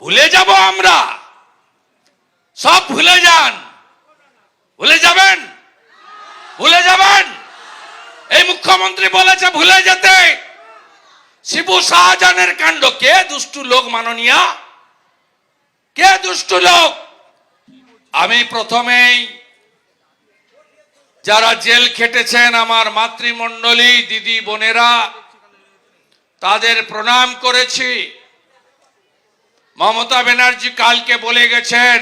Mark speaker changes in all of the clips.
Speaker 1: ভুলে যাব আমরা। সব ভুলে যান। ভুলে যাবেন? ভুলে যাবেন? এই মুখ্যমন্ত্রী বলেছে ভুলে যেতে। শিবু শাহজাহানের কাণ্ড। কে দুষ্টু লোক মাননীয়া? কে দুষ্টু লোক? আমি প্রথমেই যারা জেল খেটেছেন আমার মাতৃমণ্ডলী, দিদি, বোনেরা, তাদের প্রণাম করেছি। মমতা ব্যানার্জি কালকে বলে গেছেন,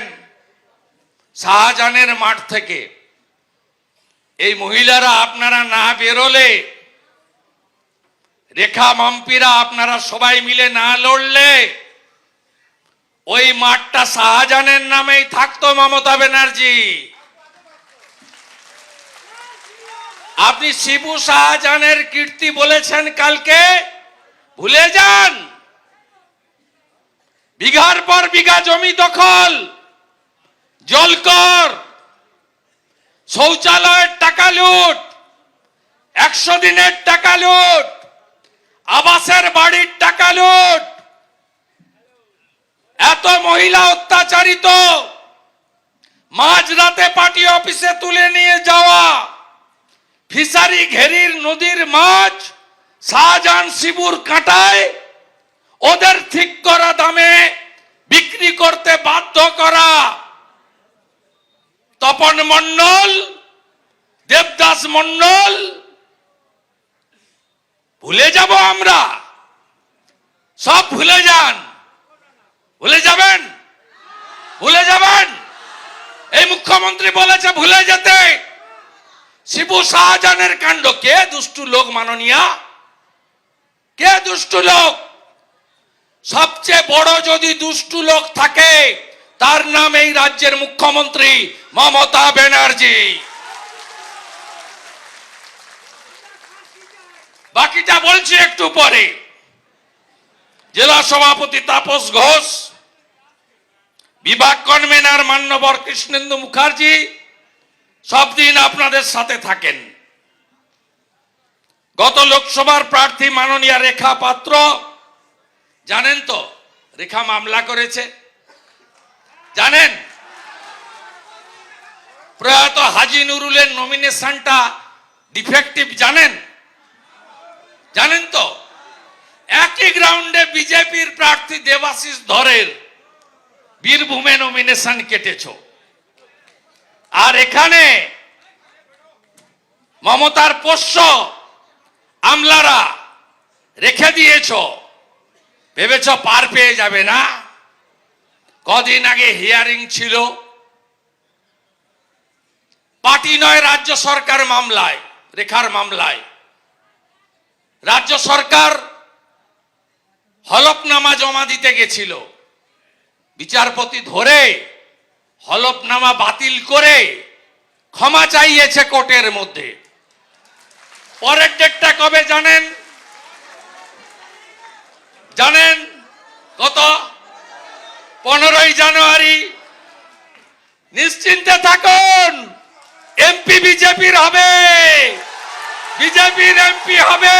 Speaker 1: শাহজাহানের মাঠ থেকে এই মহিলারা আপনারা না বেরোলে, রেখা মাম্পিরা আপনারা সবাই মিলে না লড়লে, ওই মাঠটা শাহজাহানের নামেই থাকতো মমতা ব্যানার্জি। আপনি শিবু শাহজাহানের কীর্তি বলেছেন কালকে? ভুলে যান! বিঘার পর বিঘা জমি দখল জলকর শৌচালয়ের টাকা লুট, একশো দিনের টাকা লুট, আবাসের বাড়ির টাকা লুট। এত মহিলা অত্যাচারিত, মাঝরাতে পার্টি অফিসে তুলে নিয়ে যাওয়া ফিসারি ঘেরির নদীর মাছ, শাহজাহান শিবুর কাঁটায় ওদের ঠিক করা দামে বিক্রি করতে বাধ্য করা। তপন মন্ডল দেবদাস মন্ডল ভুলে যাব আমরা। সব ভুলে যান। ভুলে যাবেন? ভুলে যাবেন? এই মুখ্যমন্ত্রী বলেছে ভুলে যেতে। শিবু শাহজাহানের কাণ্ড। কে দুষ্টু লোক মাননীয়া? কে দুষ্টু লোক? সবচেয়ে বড় যদি দুষ্টু লোক থাকে, তার নাম এই রাজ্যের মুখ্যমন্ত্রী মমতা ব্যানার্জি। বাকিটা বলছি একটু পরে। জেলা সভাপতি তাপস ঘোষ, বিভাগ কনভেনার মান্যবর কৃষ্ণেন্দু মুখার্জি, সব দিন আপনাদের সাথে থাকেন। গত লোকসভার প্রার্থী মাননীয় রেখা পাত্র জানেন তো, রেখা মামলা করেছে। জানেন? প্রয়াত হাজি নুরুলের নমিনেশনটা ডিফেক্টিভ জানেন? জানেন তো? একই গ্রাউন্ডে বিজেপির প্রার্থী দেবাশিস ধরের বীরভূমে নমিনেশন কেটেছ। আর এখানে মমতার পোষ্য আমলারা রেখে দিয়েছ। ভেবেছ পার পেয়ে যাবে না? কদিন আগে হিয়ারিং ছিল। পার্টি নয়, রাজ্য সরকার মামলায়, রেখার মামলায়। রাজ্য সরকার হলফনামা জমা দিতে গেছিল। বিচারপতি ধরে হলফনামা বাতিল করে ক্ষমা চাইয়েছে কোর্টের মধ্যে। পরের ডেটটা কবে জানেন? জানেন পনেরোই জানুয়ারি। নিশ্চিন্তে থাকুন এমপি বিজেপির হবে। বিজেপির এমপি হবে।